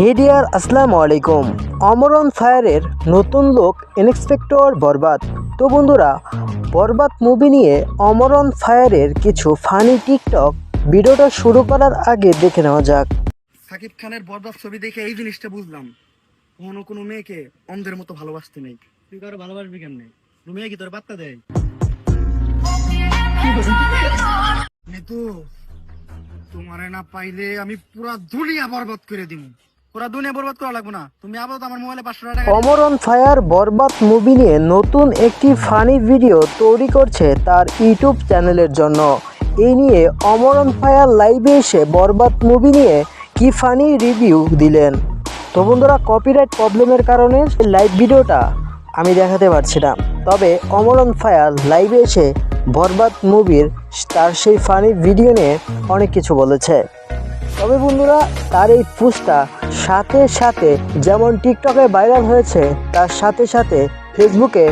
হেডিয়ার আসসালামু আলাইকুম। অমরন ফায়ারের নতুন লোক ইন্সপেক্টর বরবাদ। তো বন্ধুরা, বরবাদ মুভি নিয়ে অমরন ফায়ারের কিছু ফানি টিকটক ভিডিওটা শুরু করার আগে দেখে নেওয়া যাক। সাকিব খানের বরবাদ ছবি দেখে এই জিনিসটা বুঝলাম। কখনো কোনো মেয়েকে অন্ধের মতো ভালোবাসতে নেই। তুই কারও ভালোবাসবি কেমনে? কোনো মেয়ে কি তোর বার্তা দেয়? নিতু তোমারে না পাইলে আমি পুরা দুনিয়া বরবাদ করে দিব অমরন ফায়ার বরবাদ মুভি নিয়ে নতুন একটি ফানি ভিডিও তৈরি করছে তার ইউটিউব চ্যানেলের জন্য। এই নিয়ে অমরন ফায়ার লাইভে এসে বরবাদ মুভি নিয়ে কি ফানি রিভিউ দিলেন? তো বন্ধুরা কপিরাইট প্রবলেমের কারণে লাইভ ভিডিওটা আমি দেখাতে পারছি না। তবে অমরন ফায়ার লাইভে এসে বরবাদ মুভির তার সেই ফানি ভিডিও নিয়ে অনেক কিছু বলেছে। তবে বন্ধুরা, তার এই পোস্টটা সাথে সাথে যেমন টিকটকে ভাইরাল হয়েছে, তার সাথে সাথে ফেসবুকে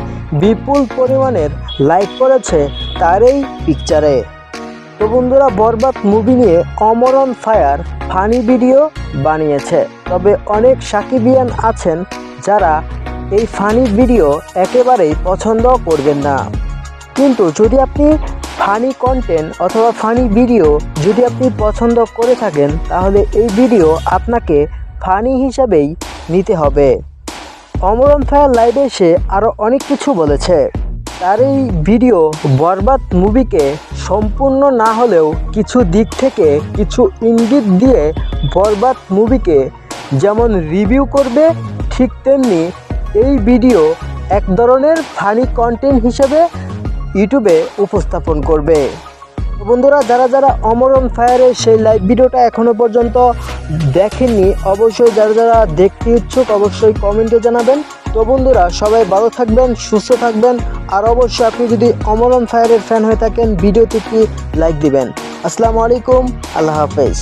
বিপুল পরিমাণের লাইক করেছে তার এই পিকচারে তো বন্ধুরা, বরবাদ মুভি নিয়ে অমরন ফায়ার ফানি ভিডিও বানিয়েছে। তবে অনেক সাকিবিয়ান আছেন যারা এই ফানি ভিডিও একেবারেই পছন্দ করবেন না। কিন্তু যদি আপনি ফানি কন্টেন্ট অথবা ফানি ভিডিও যদি আপনি পছন্দ করে থাকেন, তাহলে এই ভিডিও আপনাকে ফানি হিসাবেই নিতে হবে। অমরম ফায়ার লাইভে এসে আরও অনেক কিছু বলেছে। তার এই ভিডিও বরবাদ মুভিকে সম্পূর্ণ না হলেও কিছু দিক থেকে কিছু ইঙ্গিত দিয়ে বরবাদ মুভিকে যেমন রিভিউ করবে, ঠিক তেমনি এই ভিডিও এক ধরনের ফানি কন্টেন্ট হিসেবে ইউটিউবে উপস্থাপন করবে। বন্ধুরা, যারা যারা অমরন ফায়ারের সেই লাইভ ভিডিওটা এখনও পর্যন্ত দেখেননি, অবশ্যই যারা যারা দেখতে ইচ্ছুক অবশ্যই কমেন্টে জানাবেন। তো বন্ধুরা, সবাই ভালো থাকবেন, সুস্থ থাকবেন, আর অবশ্যই আপনি যদি অমরন ফায়ারের ফ্যান হয়ে থাকেন, ভিডিওতে কি লাইক দিবেন। আসসালামু আলাইকুম, আল্লাহ হাফেজ।